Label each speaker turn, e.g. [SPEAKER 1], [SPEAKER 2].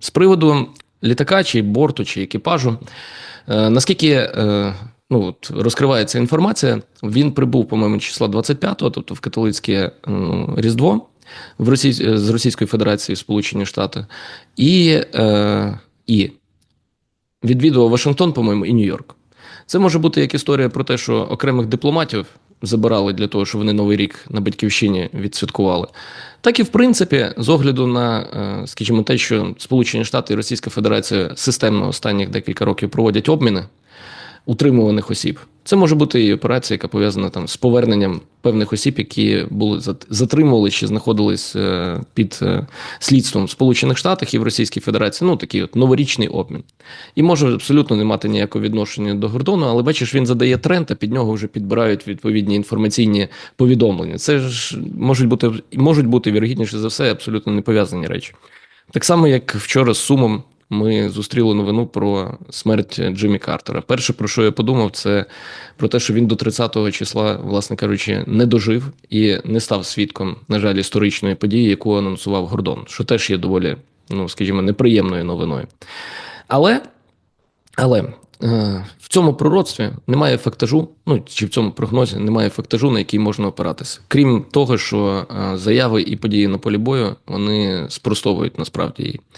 [SPEAKER 1] З приводу літака, чи борту, чи екіпажу, е, наскільки е, ну, от, розкривається інформація, він прибув, по-моєму, числа 25-го, тобто в католицьке е, Різдво в Росій... з Російської Федерації в Сполучені Штати, і, е, і відвідував Вашингтон, по-моєму, і Нью-Йорк. Це може бути як історія про те, що окремих дипломатів забирали для того, щоб вони Новий рік на батьківщині відсвяткували. Так і в принципі, з огляду на, е, скажімо, те, що Сполучені Штати і Російська Федерація системно останніх декілька років проводять обміни утримуваних осіб. Це може бути і операція, яка пов'язана там з поверненням певних осіб, які були зат- затримували чи знаходились е, під е, слідством в Сполучених Штатах і в Російській Федерації. Ну такий от новорічний обмін. І може абсолютно не мати ніякого відношення до Гордону, але бачиш, він задає тренд, а під нього вже підбирають відповідні інформаційні повідомлення. Це ж можуть бути можуть бути вірогідніше за все абсолютно не пов'язані речі. Так само, як вчора з Сумом ми зустріли новину про смерть Джиммі Картера. Перше, про що я подумав, це про те, що він до 30-го числа, власне кажучи, не дожив і не став свідком, на жаль, історичної події, яку анонсував Гордон, що теж є доволі, ну скажімо, неприємною новиною. Але, але е, в цьому пророцтві немає фактажу, ну чи в цьому прогнозі немає фактажу, на який можна опиратися. Крім того, що е, заяви і події на полі бою вони спростовують насправді її.